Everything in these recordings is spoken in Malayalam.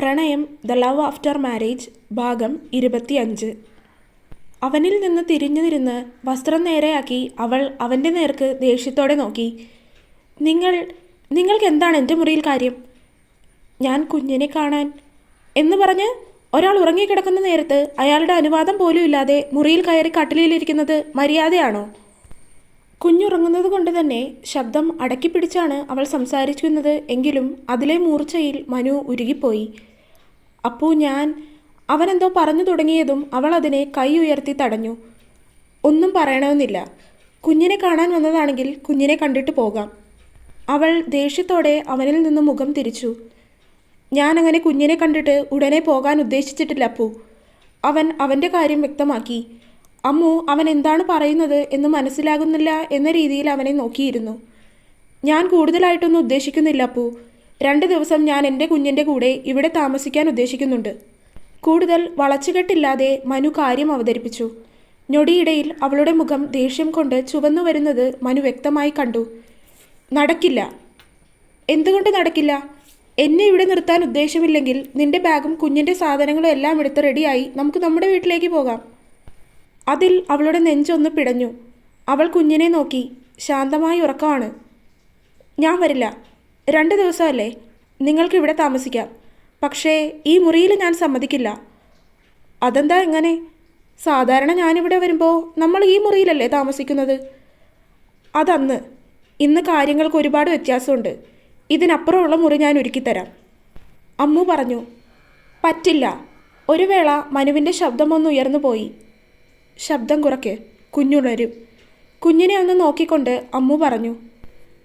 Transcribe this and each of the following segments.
പ്രണയം ദ ലവ് ആഫ്റ്റർ മാരേജ് ഭാഗം ഇരുപത്തിയഞ്ച്. അവനിൽ നിന്ന് തിരിഞ്ഞുനിരുന്ന് വസ്ത്രം നേരെയാക്കി അവൾ അവന്റെ നേർക്ക് ദേഷ്യത്തോടെ നോക്കി. നിങ്ങൾ നിങ്ങൾക്ക് എന്താണ് എന്റെ മുറിയിൽ കാര്യം? ഞാൻ കുഞ്ഞിനെ കാണാൻ എന്ന് പറഞ്ഞ് ഒരാൾ ഉറങ്ങിക്കിടക്കുന്ന നേരത്ത് അയാളുടെ അനുവാദം പോലും ഇല്ലാതെ മുറിയിൽ കയറി കട്ടിലിലിരിക്കുന്നത് മര്യാദയാണോ? കുഞ്ഞുറങ്ങുന്നത് കൊണ്ട് തന്നെ ശബ്ദം അടക്കിപ്പിടിച്ചാണ് അവൾ സംസാരിക്കുന്നത് എങ്കിലും അതിലെ മൂർച്ചയിൽ മനു ഉരുകിപ്പോയി. അപ്പൂ ഞാൻ അവനെന്തോ പറഞ്ഞു തുടങ്ങിയതും അവൾ അതിനെ കൈ ഉയർത്തി തടഞ്ഞു. ഒന്നും പറയണമെന്നില്ല. കുഞ്ഞിനെ കാണാൻ വന്നതാണെങ്കിൽ കുഞ്ഞിനെ കണ്ടിട്ട് പോകാം. അവൾ ദേഷ്യത്തോടെ അവനിൽ നിന്ന് മുഖം തിരിച്ചു. ഞാൻ അങ്ങനെ കുഞ്ഞിനെ കണ്ടിട്ട് ഉടനെ പോകാൻ ഉദ്ദേശിച്ചിട്ടില്ല അപ്പൂ. അവൻ അവന്റെ കാര്യം വ്യക്തമാക്കി. അമ്മു അവൻ എന്താണ് പറയുന്നത് എന്ന് മനസ്സിലാകുന്നില്ല എന്ന രീതിയിൽ അവനെ നോക്കിയിരുന്നു. ഞാൻ കൂടുതലായിട്ടൊന്നും ഉദ്ദേശിക്കുന്നില്ല അപ്പു. രണ്ട് ദിവസം ഞാൻ എന്റെ കുഞ്ഞിന്റെ കൂടെ ഇവിടെ താമസിക്കാൻ ഉദ്ദേശിക്കുന്നുണ്ട്. കൂടുതൽ വളച്ചുകെട്ടില്ലാതെ മനു കാര്യം അവതരിപ്പിച്ചു. ഞൊടിയിടയിൽ അവളുടെ മുഖം ദേഷ്യം കൊണ്ട് ചുവന്നു വരുന്നത് മനു വ്യക്തമായി കണ്ടു. നടക്കില്ല. എന്തുകൊണ്ട് നടക്കില്ല? എന്നെ ഇവിടെ നിർത്താൻ ഉദ്ദേശമില്ലെങ്കിൽ നിന്റെ ബാഗും കുഞ്ഞിന്റെ സാധനങ്ങളും എല്ലാം എടുത്ത് റെഡിയായി നമുക്ക് നമ്മുടെ വീട്ടിലേക്ക് പോകാം. അതിൽ അവളുടെ നെഞ്ചൊന്ന് പിടഞ്ഞു. അവൾ കുഞ്ഞിനെ നോക്കി ശാന്തമായി ഉറക്കമാണ്. ഞാൻ വരില്ല. രണ്ട് ദിവസമല്ലേ? നിങ്ങൾക്ക് ഇവിടെ താമസിക്കാം. പക്ഷേ ഈ മുറിയിൽ ഞാൻ സമ്മതിക്കില്ല. അതെന്താ എങ്ങനെ സാധാരണ ഞാനിവിടെ വരുമ്പോൾ നമ്മൾ ഈ മുറിയിലല്ലേ താമസിക്കുന്നത്? അതന്ന്. ഇന്ന് കാര്യങ്ങൾക്ക് ഒരുപാട് വ്യത്യാസമുണ്ട്. ഇതിനപ്പുറമുള്ള മുറി ഞാൻ ഒരുക്കിത്തരാം. അമ്മു പറഞ്ഞു പറ്റില്ല. ഒരു വേള മനുവിന്റെ ശബ്ദമൊന്ന് ഉയർന്നു പോയി. ശബ്ദം കുറയ്ക്ക്. കുഞ്ഞുണരും. കുഞ്ഞിനെ ഒന്ന് നോക്കിക്കൊണ്ട് അമ്മു പറഞ്ഞു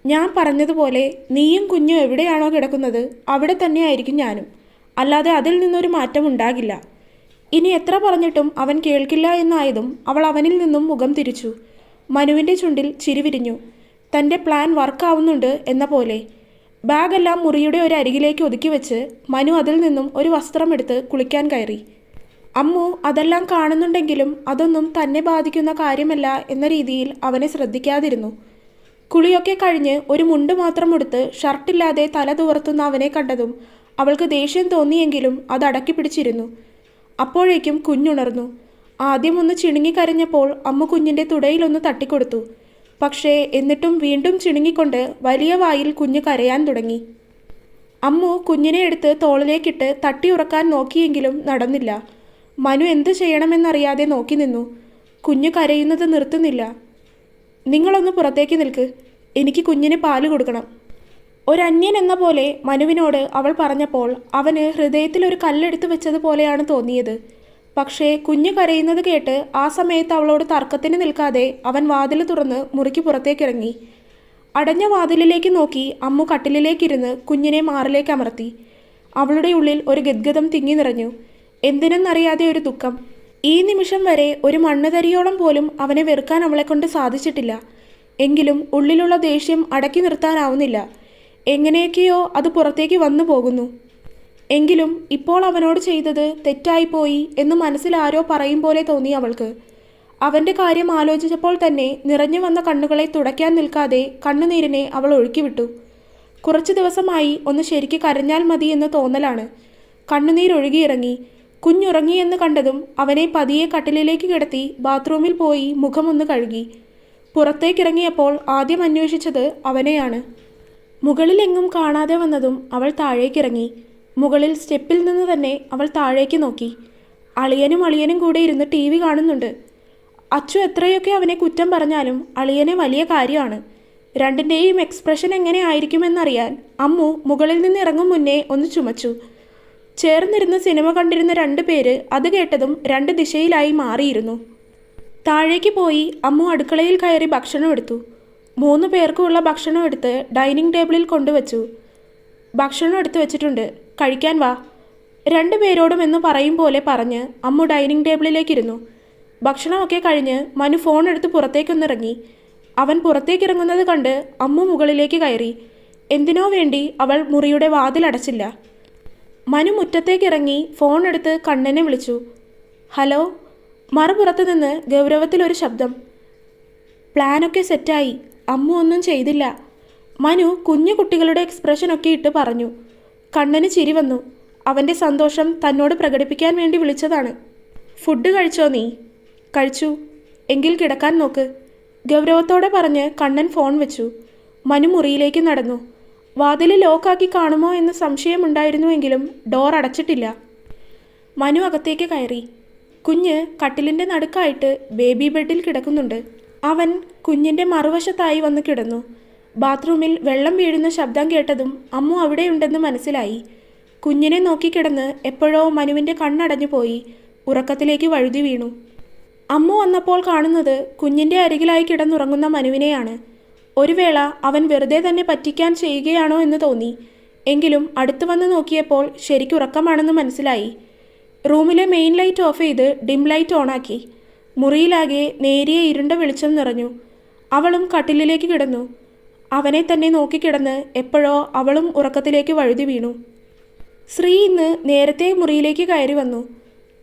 ഞാൻ പറഞ്ഞതുപോലെ നീയും കുഞ്ഞും എവിടെയാണോ കിടക്കുന്നത് അവിടെ തന്നെയായിരിക്കും ഞാനും. അല്ലാതെ അതിൽ നിന്നൊരു മാറ്റം ഉണ്ടാകില്ല. ഇനി എത്ര പറഞ്ഞിട്ടും അവൻ കേൾക്കില്ല എന്നായതും അവൾ അവനിൽ നിന്നും മുഖം തിരിച്ചു. മനുവിന്റെ ചുണ്ടിൽ ചിരി വിരിഞ്ഞു. തന്റെ പ്ലാൻ വർക്കാവുന്നുണ്ട് എന്ന പോലെ. ബാഗെല്ലാം മുറിയുടെ ഒരു അരികിലേക്ക് ഒതുക്കി വെച്ച് മനു അതിൽ നിന്നും ഒരു വസ്ത്രമെടുത്ത് കുളിക്കാൻ കയറി. അമ്മു അതെല്ലാം കാണുന്നുണ്ടെങ്കിലും അതൊന്നും തന്നെ ബാധിക്കുന്ന കാര്യമല്ല എന്ന രീതിയിൽ അവനെ ശ്രദ്ധിക്കാതിരുന്നു. കുളിയൊക്കെ കഴിഞ്ഞ് ഒരു മുണ്ട് മാത്രം ഉടുത്ത് ഷർട്ടില്ലാതെ തല തുവർത്തുന്ന അവനെ കണ്ടതും അവൾക്ക് ദേഷ്യം തോന്നിയെങ്കിലും അത് അടക്കി പിടിച്ചിരുന്നു. അപ്പോഴേക്കും കുഞ്ഞുണർന്നു. ആദ്യം ഒന്ന് ചിണുങ്ങിക്കരഞ്ഞപ്പോൾ അമ്മ കുഞ്ഞിന്റെ തുടയിലൊന്ന് തട്ടിക്കൊടുത്തു. പക്ഷേ എന്നിട്ടും വീണ്ടും ചിണുങ്ങിക്കൊണ്ട് വലിയ വായിൽ കുഞ്ഞ് കരയാൻ തുടങ്ങി. അമ്മു കുഞ്ഞിനെ എടുത്ത് തോളിലേക്കിട്ട് തട്ടിയുറക്കാൻ നോക്കിയെങ്കിലും നടന്നില്ല. മനു എന്തു ചെയ്യണമെന്നറിയാതെ നോക്കി നിന്നു. കുഞ്ഞ് കരയുന്നത് നിർത്തുന്നില്ല. നിങ്ങളൊന്ന് പുറത്തേക്ക് നിൽക്ക്. എനിക്ക് കുഞ്ഞിന് പാൽ കൊടുക്കണം. ഒരന്യൻ എന്ന പോലെ മനുവിനോട് അവൾ പറഞ്ഞപ്പോൾ അവന് ഹൃദയത്തിൽ ഒരു കല്ലെടുത്ത് വെച്ചതുപോലെയാണ് തോന്നിയത്. പക്ഷേ കുഞ്ഞ് കരയുന്നത് കേട്ട് ആ സമയത്ത് അവളോട് തർക്കത്തിന് നിൽക്കാതെ അവൻ വാതിൽ തുറന്ന് മുറിക്ക് പുറത്തേക്കിറങ്ങി. അടഞ്ഞ വാതിലിലേക്ക് നോക്കി അമ്മു കട്ടിലിലേക്കിരുന്ന് കുഞ്ഞിനെ മാറിലേക്ക് അമർത്തി. അവളുടെ ഉള്ളിൽ ഒരു ഗദ്ഗതം തിങ്ങി നിറഞ്ഞു. എന്തിനെന്നറിയാതെ ഒരു ദുഃഖം. ഈ നിമിഷം വരെ ഒരു മണ്ണുതരിയോളം പോലും അവനെ വെറുക്കാൻ അവളെക്കൊണ്ട് സാധിച്ചിട്ടില്ല. എങ്കിലും ഉള്ളിലുള്ള ദേഷ്യം അടക്കി നിർത്താനാവുന്നില്ല. എങ്ങനെയൊക്കെയോ അത് പുറത്തേക്ക് വന്നു പോകുന്നു. എങ്കിലും ഇപ്പോൾ അവനോട് ചെയ്തത് തെറ്റായിപ്പോയി എന്ന് മനസ്സിൽ ആരോ പറയും പോലെ തോന്നി അവൾക്ക്. അവന്റെ കാര്യം ആലോചിച്ചപ്പോൾ തന്നെ നിറഞ്ഞു വന്ന കണ്ണുകളെ തുടയ്ക്കാൻ നിൽക്കാതെ കണ്ണുനീരിനെ അവൾ ഒഴുക്കിവിട്ടു. കുറച്ചു ദിവസമായി ഒന്ന് ശരിക്ക് കരഞ്ഞാൽ മതി എന്ന് തോന്നലാണ്. കണ്ണുനീരൊഴുകിയിറങ്ങി. കുഞ്ഞുറങ്ങിയെന്ന് കണ്ടതും അവനെ പതിയെ കട്ടിലിലേക്ക് കിടത്തി ബാത്റൂമിൽ പോയി മുഖമൊന്ന് കഴുകി. പുറത്തേക്കിറങ്ങിയപ്പോൾ ആദ്യം അന്വേഷിച്ചത് അവനെയാണ്. മുകളിലെങ്ങും കാണാതെ വന്നതും അവൾ താഴേക്കിറങ്ങി. മുകളിൽ സ്റ്റെപ്പിൽ നിന്ന് തന്നെ അവൾ താഴേക്ക് നോക്കി. അളിയനും അളിയനും കൂടെ ഇരുന്ന് ടി വി കാണുന്നുണ്ട്. അച്ചു എത്രയൊക്കെ അവനെ കുറ്റം പറഞ്ഞാലും അളിയനെ വലിയ കാര്യമാണ്. രണ്ടിന്റെയും എക്സ്പ്രഷൻ എങ്ങനെ ആയിരിക്കുമെന്നറിയാൻ അമ്മു മുകളിൽ നിന്ന് ഇറങ്ങും മുന്നേ ഒന്ന് ചുമച്ചു. ചേർന്നിരുന്ന് സിനിമ കണ്ടിരുന്ന രണ്ടു പേര് അത് കേട്ടതും രണ്ട് ദിശയിലായി മാറിയിരുന്നു. താഴേക്ക് പോയി അമ്മു അടുക്കളയിൽ കയറി ഭക്ഷണം എടുത്തു. മൂന്ന് പേർക്കുമുള്ള ഭക്ഷണം എടുത്ത് ഡൈനിങ് ടേബിളിൽ കൊണ്ടുവച്ചു. ഭക്ഷണം എടുത്തു വെച്ചിട്ടുണ്ട്. കഴിക്കാൻ വാ. രണ്ടു പേരോടും എന്ന് പറയും പോലെ പറഞ്ഞ് അമ്മു ഡൈനിങ് ടേബിളിലേക്കിരുന്നു. ഭക്ഷണമൊക്കെ കഴിഞ്ഞ് മനു ഫോൺ എടുത്ത് പുറത്തേക്കൊന്നിറങ്ങി. അവൻ പുറത്തേക്കിറങ്ങുന്നത് കണ്ട് അമ്മു മുകളിലേക്ക് കയറി. എന്തിനോ വേണ്ടി അവൾ മുറിയുടെ വാതിലടച്ചില്ല മനു മുറ്റത്തേക്കിറങ്ങി ഫോൺ എടുത്ത് കണ്ണനെ വിളിച്ചു. ഹലോ? മറുപുറത്ത് നിന്ന് ഗൗരവത്തിലൊരു ശബ്ദം. പ്ലാനൊക്കെ സെറ്റായി. അമ്മ ഒന്നും ചെയ്തില്ല. മനു കുഞ്ഞു കുട്ടികളുടെ എക്സ്പ്രഷനൊക്കെ ഇട്ട് പറഞ്ഞു. കണ്ണന് ചിരി വന്നു. അവന്റെ സന്തോഷം തന്നോട് പ്രകടിപ്പിക്കാൻ വേണ്ടി വിളിച്ചതാണ്. ഫുഡ് കഴിച്ചോ നീ? കഴിച്ചു. എങ്കിൽ കിടക്കാൻ നോക്ക്. ഗൗരവത്തോടെ പറഞ്ഞ് കണ്ണൻ ഫോൺ വെച്ചു. മനു മുറിയിലേക്ക് നടന്നു. വാതിൽ ലോക്കാക്കി കാണുമോ എന്ന് സംശയമുണ്ടായിരുന്നുവെങ്കിലും ഡോർ അടച്ചിട്ടില്ല. മനു അകത്തേക്ക് കയറി. കുഞ്ഞ് കട്ടിലിന്റെ നടുക്കായിട്ട് ബേബി ബെഡിൽ കിടക്കുന്നുണ്ട്. അവൻ കുഞ്ഞിന്റെ മറുവശത്തായി വന്ന് കിടന്നു. ബാത്റൂമിൽ വെള്ളം വീഴുന്ന ശബ്ദം കേട്ടതും അമ്മു അവിടെയുണ്ടെന്ന് മനസ്സിലായി. കുഞ്ഞിനെ നോക്കിക്കിടന്ന് എപ്പോഴോ മനുവിന്റെ കണ്ണടഞ്ഞു പോയി. ഉറക്കത്തിലേക്ക് വഴുതി വീണു. അമ്മു വന്നപ്പോൾ കാണുന്നത് കുഞ്ഞിന്റെ അരികിലായി കിടന്നുറങ്ങുന്ന മനുവിനെയാണ്. ഒരു വേള അവൻ വെറുതെ തന്നെ പറ്റിക്കാൻ ചെയ്യുകയാണോ എന്ന് തോന്നി. എങ്കിലും അടുത്തു വന്ന് നോക്കിയപ്പോൾ ശരിക്കുറക്കമാണെന്ന് മനസ്സിലായി. റൂമിലെ മെയിൻ ലൈറ്റ് ഓഫ് ചെയ്ത് ഡിം ലൈറ്റ് ഓണാക്കി. മുറിയിലാകെ നേരിയ ഇരുണ്ട വെളിച്ചം നിറഞ്ഞു. അവളും കട്ടിലിലേക്ക് കിടന്നു. അവനെ തന്നെ നോക്കിക്കിടന്ന് എപ്പോഴോ അവളും ഉറക്കത്തിലേക്ക് വഴുതി വീണു. ശ്രീ ഇന്ന് നേരത്തെ മുറിയിലേക്ക് കയറി വന്നു.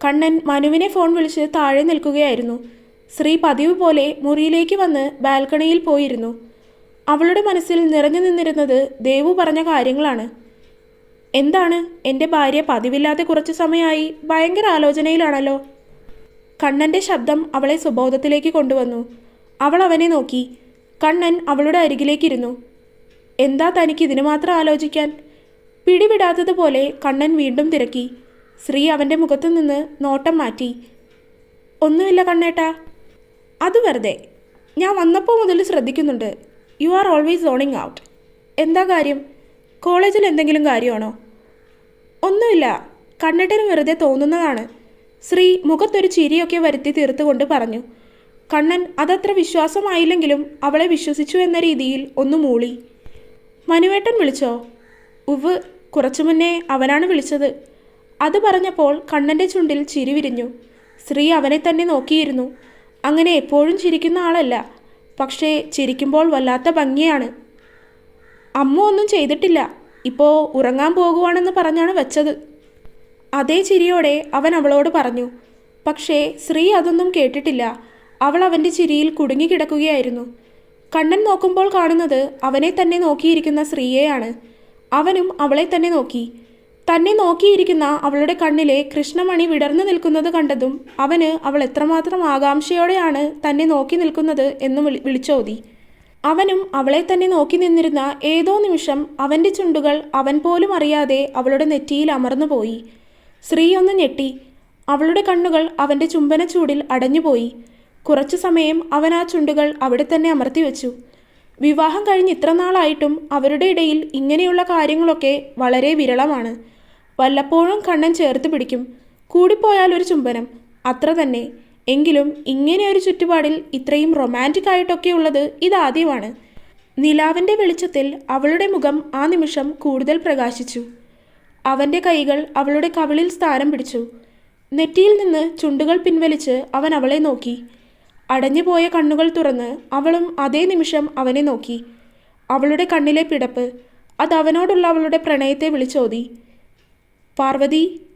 കണ്ണൻ മനുവിനെ ഫോൺ വിളിച്ച് താഴെ നിൽക്കുകയായിരുന്നു. ശ്രീ പതിവ് പോലെ മുറിയിലേക്ക് വന്ന് ബാൽക്കണിയിൽ പോയിരുന്നു. അവളുടെ മനസ്സിൽ നിറഞ്ഞു നിന്നിരുന്നത് ദേവു പറഞ്ഞ കാര്യങ്ങളാണ്. എന്താണ്? എന്റെ ഭാര്യ പതിവില്ലാതെ കുറച്ച് സമയമായി ഭയങ്കര ആലോചനയിലാണല്ലോ. കണ്ണന്റെ ശബ്ദം അവളെ സുബോധത്തിലേക്ക് കൊണ്ടുവന്നു. അവൾ അവനെ നോക്കി. കണ്ണൻ അവളുടെ അരികിലേക്കിരുന്നു. എന്താ തനിക്ക് ഇതിനു മാത്രം ആലോചിക്കാൻ? പിടിവിടാത്തതുപോലെ കണ്ണൻ വീണ്ടും തിരക്കി. ശ്രീ അവന്റെ മുഖത്തു നിന്ന് നോട്ടം മാറ്റി. ഒന്നുമില്ല കണ്ണേട്ടാ. അത് വെറുതെ. ഞാൻ വന്നപ്പോൾ മുതൽ ശ്രദ്ധിക്കുന്നുണ്ട്. You are always zoning out എന്താ കാര്യം? കോളേജിൽ എന്തെങ്കിലും കാര്യമാണോ? ഒന്നുമില്ല. കണ്ണട്ടിന് വെറുതെ തോന്നുന്നതാണ്. ശ്രീ മുഖത്തൊരു ചിരിയൊക്കെ വരുത്തി തീർത്തുകൊണ്ട് പറഞ്ഞു. കണ്ണൻ അതത്ര വിശ്വാസമായില്ലെങ്കിലും അവളെ വിശ്വസിച്ചു എന്ന രീതിയിൽ ഒന്ന് മൂളി. മനുവേട്ടൻ വിളിച്ചോ? ഉവ് കുറച്ചു മുന്നേ അവനാണ് വിളിച്ചത്. അത് പറഞ്ഞപ്പോൾ കണ്ണന്റെ ചുണ്ടിൽ ചിരി വിരിഞ്ഞു. ശ്രീ അവനെ തന്നെ നോക്കിയിരുന്നു. അങ്ങനെ എപ്പോഴും ചിരിക്കുന്ന ആളല്ല. പക്ഷേ ചിരിക്കുമ്പോൾ വല്ലാത്ത ഭംഗിയാണ്. അമ്മ ഒന്നും ചെയ്തിട്ടില്ല. ഇപ്പോൾ ഉറങ്ങാൻ പോകുവാണെന്ന് പറഞ്ഞാണ് വെച്ചത്. അതേ ചിരിയോടെ അവൻ അവളോട് പറഞ്ഞു പക്ഷേ ശ്രീ അതൊന്നും കേട്ടിട്ടില്ല. അവൾ അവന്റെ ചിരിയിൽ കുടുങ്ങിക്കിടക്കുകയായിരുന്നു കണ്ണൻ നോക്കുമ്പോൾ കാണുന്നത് അവനെ തന്നെ നോക്കിയിരിക്കുന്ന ശ്രീയെയാണ്. അവനും അവളെ തന്നെ നോക്കി. തന്നെ നോക്കിയിരിക്കുന്ന അവളുടെ കണ്ണിലെ കൃഷ്ണമണി വിടർന്നു നിൽക്കുന്നത് കണ്ടതും അവന് അവൾ എത്രമാത്രം ആകാംക്ഷയോടെയാണ് തന്നെ നോക്കി നിൽക്കുന്നത് എന്ന് വിളിച്ചോതി. അവനും അവളെ തന്നെ നോക്കി നിന്നിരുന്ന ഏതോ നിമിഷം അവന്റെ ചുണ്ടുകൾ അവൻ പോലും അറിയാതെ അവളുടെ നെറ്റിയിൽ അമർന്നുപോയി ശ്രീ ഒന്ന് ഞെട്ടി. അവളുടെ കണ്ണുകൾ അവന്റെ ചുംബനച്ചൂടിൽ അടഞ്ഞുപോയി. കുറച്ചു സമയം അവൻ ആ ചുണ്ടുകൾ അവിടെ തന്നെ അമർത്തി വെച്ചു. വിവാഹം കഴിഞ്ഞ് ഇത്ര നാളായിട്ടും അവരുടെ ഇടയിൽ ഇങ്ങനെയുള്ള കാര്യങ്ങളൊക്കെ വളരെ വിരളമാണ്. വല്ലപ്പോഴും കണ്ണൻ ചേർത്ത് പിടിക്കും. കൂടിപ്പോയാൽ ഒരു ചുംബനം. അത്ര തന്നെ. എങ്കിലും ഇങ്ങനെ ഒരു ചുറ്റുപാടിൽ ഇത്രയും റൊമാന്റിക് ആയിട്ടൊക്കെ ഉള്ളത് ഇതാദ്യമാണ്. നിലാവിന്റെ വെളിച്ചത്തിൽ അവളുടെ മുഖം ആ നിമിഷം കൂടുതൽ പ്രകാശിച്ചു. അവന്റെ കൈകൾ അവളുടെ കവിളിൽ സ്ഥാനം പിടിച്ചു. നെറ്റിയിൽ നിന്ന് ചുണ്ടുകൾ പിൻവലിച്ച് അവൻ അവളെ നോക്കി. അടഞ്ഞുപോയ കണ്ണുകൾ തുറന്ന് അവളും അതേ നിമിഷം അവനെ നോക്കി. അവളുടെ കണ്ണിലെ പിടപ്പ്. അത് അവനോടുള്ള അവളുടെ പ്രണയത്തെ വിളിച്ചോതി. പാർവതി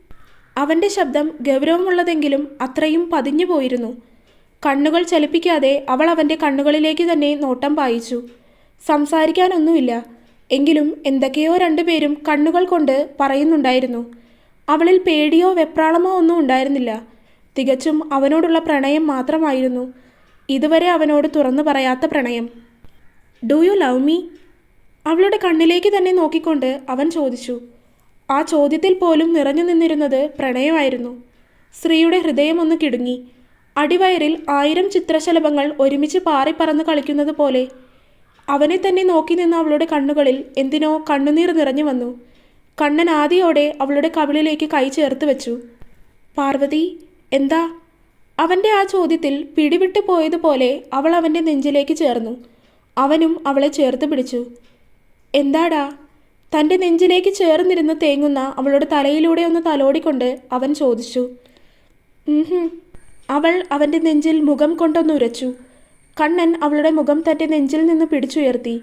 അവന്റെ ശബ്ദം ഗൗരവമുള്ളതെങ്കിലും അത്രയും പതിഞ്ഞു പോയിരുന്നു. കണ്ണുകൾ ചലിപ്പിക്കാതെ അവൾ അവന്റെ കണ്ണുകളിലേക്ക് തന്നെ നോട്ടം പായിച്ചു. സംസാരിക്കാനൊന്നുമില്ല. എങ്കിലും എന്തൊക്കെയോ രണ്ടുപേരും കണ്ണുകൾ കൊണ്ട് പറയുന്നുണ്ടായിരുന്നു. അവളിൽ പേടിയോ വെപ്രാളമോ ഒന്നും ഉണ്ടായിരുന്നില്ല. തികച്ചും അവനോടുള്ള പ്രണയം മാത്രമായിരുന്നു. ഇതുവരെ അവനോട് തുറന്നു പറയാത്ത പ്രണയം. ഡു യു ലവ് മീ അവളുടെ കണ്ണിലേക്ക് തന്നെ നോക്കിക്കൊണ്ട് അവൻ ചോദിച്ചു. ആ ചോദ്യത്തിൽ പോലും നിറഞ്ഞു നിന്നിരുന്നത് പ്രണയമായിരുന്നു. സ്ത്രീയുടെ ഹൃദയം ഒന്ന് കിടുങ്ങി. അടിവയറിൽ ആയിരം ചിത്രശലഭങ്ങൾ ഒരുമിച്ച് പാറിപ്പറന്ന് കളിക്കുന്നത് പോലെ. അവനെ തന്നെ നോക്കി നിന്ന അവളുടെ കണ്ണുകളിൽ എന്തിനോ കണ്ണുനീർ നിറഞ്ഞു വന്നു. കണ്ണൻ ആദിയോടെ അവളുടെ കവിളിലേക്ക് കൈ ചേർത്ത് വെച്ചു. പാർവതി എന്താ? അവന്റെ ആ ചോദ്യത്തിൽ പിടിവിട്ടു പോയതുപോലെ അവൾ അവന്റെ നെഞ്ചിലേക്ക് ചേർന്നു. അവനും അവളെ ചേർത്ത് പിടിച്ചു. എന്താടാ? തന്റെ നെഞ്ചിലേക്ക് ചേർന്നിരുന്ന് തേങ്ങുന്ന അവളുടെ തലയിലൂടെ ഒന്ന് തലോടിക്കൊണ്ട് അവൻ ചോദിച്ചു അവൾ അവന്റെ നെഞ്ചിൽ മുഖം കൊണ്ടൊന്ന് ഉരച്ചു. കണ്ണൻ അവളുടെ മുഖം തന്റെ നെഞ്ചിൽ നിന്ന് പിടിച്ചുയർത്തി.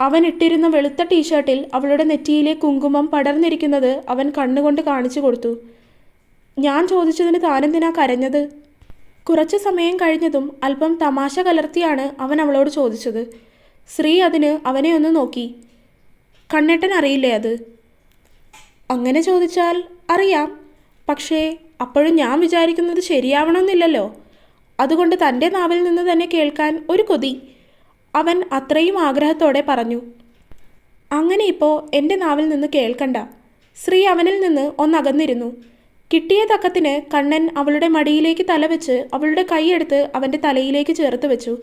അവൻ ഇട്ടിരുന്ന വെളുത്ത ടീഷർട്ടിൽ അവളുടെ നെറ്റിയിലെ കുങ്കുമം പടർന്നിരിക്കുന്നത് അവൻ കണ്ണുകൊണ്ട് കാണിച്ചു കൊടുത്തു. ഞാൻ ചോദിച്ചതിന് താനെന്തിനാ കരഞ്ഞത്? കുറച്ച് സമയം കഴിഞ്ഞതും അല്പം തമാശ കലർത്തിയാണ് അവൻ അവളോട് ചോദിച്ചത്. ശ്രീ അതിന് അവനെ ഒന്ന് നോക്കി. കണ്ണേട്ടൻ അറിയില്ലേ അത്? അങ്ങനെ ചോദിച്ചാൽ അറിയാം. പക്ഷേ അപ്പോഴും ഞാൻ വിചാരിക്കുന്നത് ശരിയാവണമെന്നില്ലല്ലോ. അതുകൊണ്ട് തന്റെ നാവിൽ നിന്ന് തന്നെ കേൾക്കാൻ ഒരു കൊതി. അവൻ അത്രയും ആഗ്രഹത്തോടെ പറഞ്ഞു. അങ്ങനെ ഇപ്പോൾ എന്റെ നാവിൽ നിന്ന് കേൾക്കണ്ട. ശ്രീ അവനിൽ നിന്ന് ഒന്നകന്നിരുന്നു. കിട്ടിയ തക്കത്തിന് കണ്ണൻ അവളുടെ മടിയിലേക്ക് തലവെച്ച് അവളുടെ കൈയെടുത്ത് അവന്റെ തലയിലേക്ക് ചേർത്ത് വെച്ചു.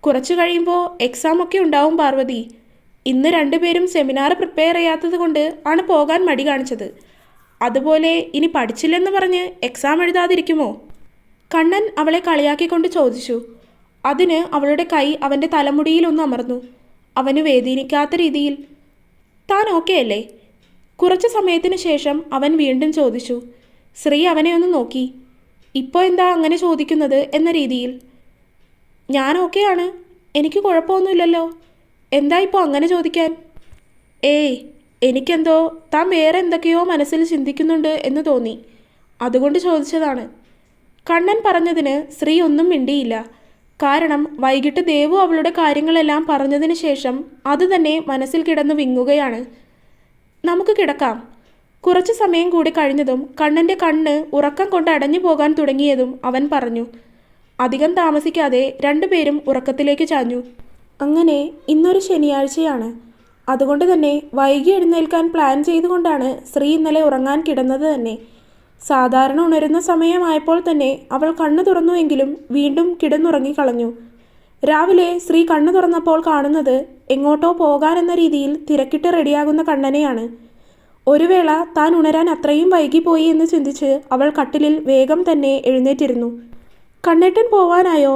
കുറച്ചു കഴിയുമ്പോൾ എക്സാം ഒക്കെ ഉണ്ടാവും പാർവതി. ഇന്ന് രണ്ടുപേരും സെമിനാർ പ്രിപ്പയർ ചെയ്യാത്തത് കൊണ്ട് ആണ് പോകാൻ മടി കാണിച്ചത്. അതുപോലെ ഇനി പഠിച്ചില്ലെന്ന് പറഞ്ഞ് എക്സാം എഴുതാതിരിക്കുമോ? കണ്ണൻ അവളെ കളിയാക്കിക്കൊണ്ട് ചോദിച്ചു. അതിന് അവളുടെ കൈ അവന്റെ തലമുടിയിലൊന്ന് അമർന്നു. അവന് വേദനിക്കാത്ത രീതിയിൽ താൻ ഓക്കെ അല്ലേ? കുറച്ച് സമയത്തിന് ശേഷം അവൻ വീണ്ടും ചോദിച്ചു. ശ്രീ അവനെ ഒന്ന് നോക്കി. ഇപ്പോൾ എന്താ അങ്ങനെ ചോദിക്കുന്നത്? എന്ന രീതിയിൽ ഞാൻ ഓക്കെയാണ് എനിക്ക് കുഴപ്പമൊന്നുമില്ലല്ലോ. എന്താ ഇപ്പോൾ അങ്ങനെ ചോദിക്കാൻ? ഏയ് എനിക്കെന്തോ താൻ വേറെ എന്തൊക്കെയോ മനസ്സിൽ ചിന്തിക്കുന്നുണ്ട് എന്ന് തോന്നി. അതുകൊണ്ട് ചോദിച്ചതാണ്. കണ്ണൻ പറഞ്ഞതിന് ശ്രീ ഒന്നും മിണ്ടിയില്ല. കാരണം വൈകിട്ട് ദേവു അവളുടെ കാര്യങ്ങളെല്ലാം പറഞ്ഞതിന് ശേഷം അത് തന്നെ മനസ്സിൽ കിടന്ന് വിങ്ങുകയാണ്. നമുക്ക് കിടക്കാം. കുറച്ച് സമയം കൂടി കഴിഞ്ഞതും കണ്ണന്റെ കണ്ണ് ഉറക്കം കൊണ്ട് അടഞ്ഞു പോകാൻ തുടങ്ങിയതും അവൻ പറഞ്ഞു. അധികം താമസിക്കാതെ രണ്ടുപേരും ഉറക്കത്തിലേക്ക് ചാഞ്ഞു. അങ്ങനെ ഇന്നൊരു ശനിയാഴ്ചയാണ്. അതുകൊണ്ട് തന്നെ വൈകി എഴുന്നേൽക്കാൻ പ്ലാൻ ചെയ്തുകൊണ്ടാണ് ശ്രീ ഇന്നലെ ഉറങ്ങാൻ കിടന്നത് തന്നെ. സാധാരണ ഉണരുന്ന സമയമായപ്പോൾ തന്നെ അവൾ കണ്ണു തുറന്നുവെങ്കിലും വീണ്ടും കിടന്നുറങ്ങിക്കളഞ്ഞു രാവിലെ ശ്രീ കണ്ണു തുറന്നപ്പോൾ കാണുന്നത് എങ്ങോട്ടോ പോകാനെന്ന രീതിയിൽ തിരക്കിട്ട് റെഡിയാകുന്ന കണ്ണനെയാണ്. ഒരു വേള താൻ ഉണരാൻ അത്രയും വൈകിപ്പോയി എന്ന് ചിന്തിച്ച് അവൾ കട്ടിലിൽ വേഗം തന്നെ എഴുന്നേറ്റിരുന്നു. കണ്ണേട്ടൻ പോവാനായോ?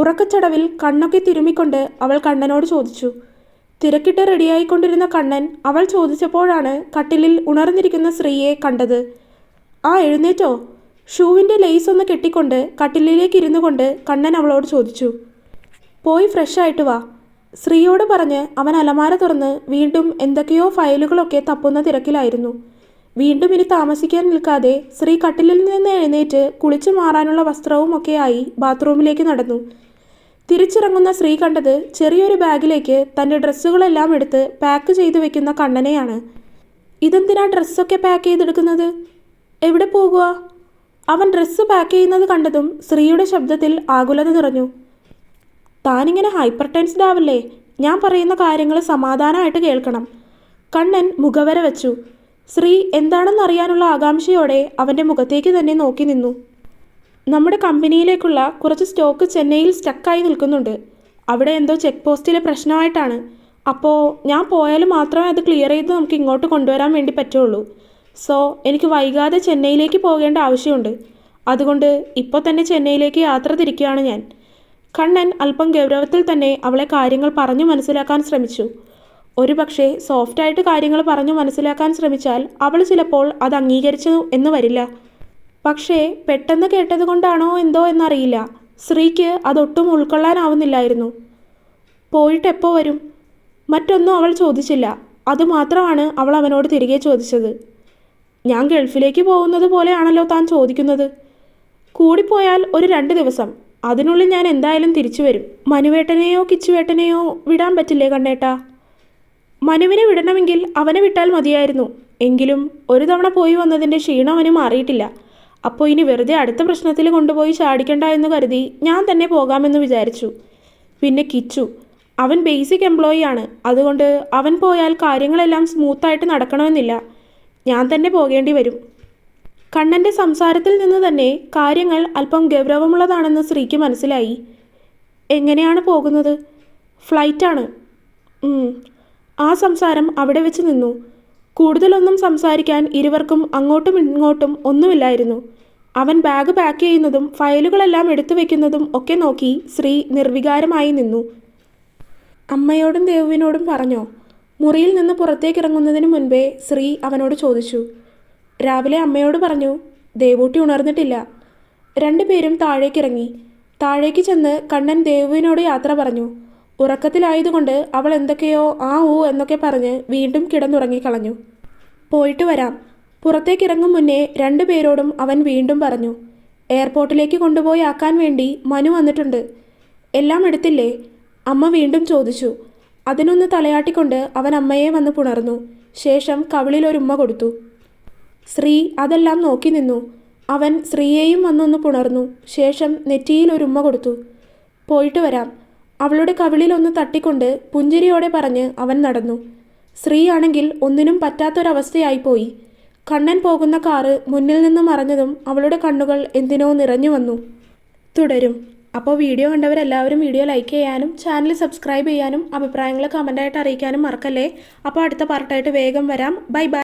ഉറക്കച്ചടവിൽ കണ്ണൊക്കെ തിരുമ്മിക്കൊണ്ട് അവൾ കണ്ണനോട് ചോദിച്ചു. തിരക്കിട്ട് റെഡിയായിക്കൊണ്ടിരുന്ന കണ്ണൻ അവൾ ചോദിച്ചപ്പോഴാണ് കട്ടിലിൽ ഉണർന്നിരിക്കുന്ന സ്ത്രീയെ കണ്ടത്. ആ എഴുന്നേറ്റോ. ഷൂവിന്റെ ലെയ്സ് ഒന്ന് കെട്ടിക്കൊണ്ട് കട്ടിലിലേക്ക് ഇരുന്നു കൊണ്ട് കണ്ണൻ അവളോട് ചോദിച്ചു. പോയി ഫ്രഷായിട്ട് വാ. ശ്രീയോട് പറഞ്ഞ് അവൻ അലമാര തുറന്ന് വീണ്ടും എന്തൊക്കെയോ ഫയലുകളൊക്കെ തപ്പുന്ന തിരക്കിലായിരുന്നു. വീണ്ടും ഇനി താമസിക്കാൻ നിൽക്കാതെ ശ്രീ കട്ടിലിൽ നിന്ന് എഴുന്നേറ്റ് കുളിച്ചു മാറാനുള്ള വസ്ത്രവും ഒക്കെയായി ബാത്റൂമിലേക്ക് നടന്നു. തിരിച്ചിറങ്ങുന്ന സ്ത്രീ കണ്ടത് ചെറിയൊരു ബാഗിലേക്ക് തന്റെ ഡ്രസ്സുകളെല്ലാം എടുത്ത് പാക്ക് ചെയ്തു വെക്കുന്ന കണ്ണനെയാണ്. ഇതെന്തിനാ ഡ്രസ്സൊക്കെ പാക്ക് ചെയ്തെടുക്കുന്നത്? എവിടെ പോകുക അവൻ ഡ്രസ്സ് പാക്ക് ചെയ്യുന്നത് കണ്ടതും സ്ത്രീയുടെ ശബ്ദത്തിൽ ആകുലത നിറഞ്ഞു. താനിങ്ങനെ ഹൈപ്പർ ടെൻസ്ഡ് ആവല്ലേ? ഞാൻ പറയുന്ന കാര്യങ്ങൾ സമാധാനമായിട്ട് കേൾക്കണം. കണ്ണൻ മുഖവര വെച്ചു. ശ്രീ എന്താണെന്നറിയാനുള്ള ആകാംക്ഷയോടെ അവന്റെ മുഖത്തേക്ക് തന്നെ നോക്കി നിന്നു. നമ്മുടെ കമ്പനിയിലേക്കുള്ള കുറച്ച് സ്റ്റോക്ക് ചെന്നൈയിൽ സ്റ്റക്കായി നിൽക്കുന്നുണ്ട്. അവിടെ എന്തോ ചെക്ക് പോസ്റ്റിലെ പ്രശ്നമായിട്ടാണ്. അപ്പോൾ ഞാൻ പോയാൽ മാത്രമേ അത് ക്ലിയർ ചെയ്ത് നമുക്ക് ഇങ്ങോട്ട് കൊണ്ടുവരാൻ വേണ്ടി പറ്റുള്ളൂ. സോ എനിക്ക് വൈകാതെ ചെന്നൈയിലേക്ക് പോകേണ്ട ആവശ്യമുണ്ട്. അതുകൊണ്ട് ഇപ്പോൾ തന്നെ ചെന്നൈയിലേക്ക് യാത്ര തിരിക്കുകയാണ് ഞാൻ. കണ്ണൻ അല്പം ഗൗരവത്തിൽ തന്നെ അവളെ കാര്യങ്ങൾ പറഞ്ഞു മനസ്സിലാക്കാൻ ശ്രമിച്ചു. ഒരു പക്ഷേ സോഫ്റ്റായിട്ട് കാര്യങ്ങൾ പറഞ്ഞു മനസ്സിലാക്കാൻ ശ്രമിച്ചാൽ അവൾ ചിലപ്പോൾ അത് അംഗീകരിച്ചു എന്ന് വരില്ല. പക്ഷേ പെട്ടെന്ന് കേട്ടതുകൊണ്ടാണോ എന്തോ എന്നറിയില്ല. സ്ത്രീക്ക് അതൊട്ടും ഉൾക്കൊള്ളാനാവുന്നില്ലായിരുന്നു. പോയിട്ട് എപ്പോൾ വരും? മറ്റൊന്നും അവൾ ചോദിച്ചില്ല. അതുമാത്രമാണ് അവൾ അവനോട് തിരികെ ചോദിച്ചത്. ഞാൻ ഗൾഫിലേക്ക് പോകുന്നത് പോലെയാണല്ലോ താൻ ചോദിക്കുന്നത്. കൂടിപ്പോയാൽ ഒരു രണ്ട് ദിവസം. അതിനുള്ളിൽ ഞാൻ എന്തായാലും തിരിച്ചു വരും. മനുവേട്ടനെയോ കിച്ചുവേട്ടനെയോ വിടാൻ പറ്റില്ലേ കണ്ണേട്ടാ? മനുവിനെ വിടണമെങ്കിൽ അവനെ വിട്ടാൽ മതിയായിരുന്നു. എങ്കിലും ഒരു തവണ പോയി വന്നതിന്റെ ക്ഷീണം അവന് മാറിയിട്ടില്ല. അപ്പോൾ ഇനി വെറുതെ അടുത്ത പ്രശ്നത്തിൽ കൊണ്ടുപോയി ചാടിക്കണ്ട എന്ന് കരുതി ഞാൻ തന്നെ പോകാമെന്ന് വിചാരിച്ചു. പിന്നെ കിച്ചു അവൻ ബേസിക് എംപ്ലോയി ആണ്. അതുകൊണ്ട് അവൻ പോയാൽ കാര്യങ്ങളെല്ലാം സ്മൂത്തായിട്ട് നടക്കണമെന്നില്ല. ഞാൻ തന്നെ പോകേണ്ടി വരും. കണ്ണന്റെ സംസാരത്തിൽ നിന്ന് തന്നെ കാര്യങ്ങൾ അല്പം ഗൗരവമുള്ളതാണെന്ന് സ്ത്രീക്ക് മനസ്സിലായി. എങ്ങനെയാണ് പോകുന്നത്? ഫ്ലൈറ്റാണ്. ആ സംസാരം അവിടെ വെച്ച് നിന്നു. കൂടുതലൊന്നും സംസാരിക്കാൻ ഇരുവർക്കും അങ്ങോട്ടും ഇങ്ങോട്ടും ഒന്നുമില്ലായിരുന്നു. അവൻ ബാഗ് പാക്ക് ചെയ്യുന്നതും ഫയലുകളെല്ലാം എടുത്തു വെക്കുന്നതും ഒക്കെ നോക്കി ശ്രീ നിർവികാരമായി നിന്നു. അമ്മയോടും ദേവുവിനോടും പറഞ്ഞോ? മുറിയിൽ നിന്ന് പുറത്തേക്ക് ഇറങ്ങുന്നതിന് മുൻപേ ശ്രീ അവനോട് ചോദിച്ചു. രാവിലെ അമ്മയോട് പറഞ്ഞു ദേവൂട്ടി ഉണർന്നിട്ടില്ല. രണ്ടുപേരും താഴേക്കിറങ്ങി. താഴേക്ക് ചെന്ന് കണ്ണൻ ദേവുവിനോട് യാത്ര പറഞ്ഞു. ഉറക്കത്തിലായതുകൊണ്ട് അവൾ എന്തൊക്കെയോ ആ ഊ എന്നൊക്കെ പറഞ്ഞ് വീണ്ടും കിടന്നുറങ്ങിക്കളഞ്ഞു പോയിട്ട് വരാം. പുറത്തേക്കിറങ്ങും മുന്നേ രണ്ടുപേരോടും അവൻ വീണ്ടും പറഞ്ഞു. എയർപോർട്ടിലേക്ക് കൊണ്ടുപോയി ആക്കാൻ വേണ്ടി മനു വന്നിട്ടുണ്ട്. എല്ലാം എടുത്തില്ലേ? അമ്മ വീണ്ടും ചോദിച്ചു. അതിനൊന്ന് തലയാട്ടിക്കൊണ്ട് അവൻ അമ്മയെ വന്ന് പുണർന്നു. ശേഷം കവിളിൽ ഒരു ഉമ്മ കൊടുത്തു. ശ്രീ അതെല്ലാം നോക്കി നിന്നു. അവൻ ശ്രീയെയും വന്നൊന്ന് പുണർന്നു. ശേഷം നെറ്റിയിൽ ഒരു ഉമ്മ കൊടുത്തു. പോയിട്ട് വരാം. അവളുടെ കവിളിലൊന്ന് തട്ടിക്കൊണ്ട് പുഞ്ചിരിയോടെ പറഞ്ഞ് അവൻ നടന്നു. സ്ത്രീയാണെങ്കിൽ ഒന്നിനും പറ്റാത്തൊരവസ്ഥയായിപ്പോയി. കണ്ണൻ പോകുന്ന കാറ് മുന്നിൽ നിന്ന് മറഞ്ഞതും അവളുടെ കണ്ണുകൾ എന്തിനോ നിറഞ്ഞു വന്നു. തുടരും. അപ്പോൾ വീഡിയോ കണ്ടവരെല്ലാവരും വീഡിയോ ലൈക്ക് ചെയ്യാനും ചാനൽ സബ്സ്ക്രൈബ് ചെയ്യാനും അഭിപ്രായങ്ങൾ കമന്റായിട്ട് അറിയിക്കാനും മറക്കല്ലേ? അപ്പോൾ അടുത്ത പാർട്ടായിട്ട് വേഗം വരാം. Bye bye.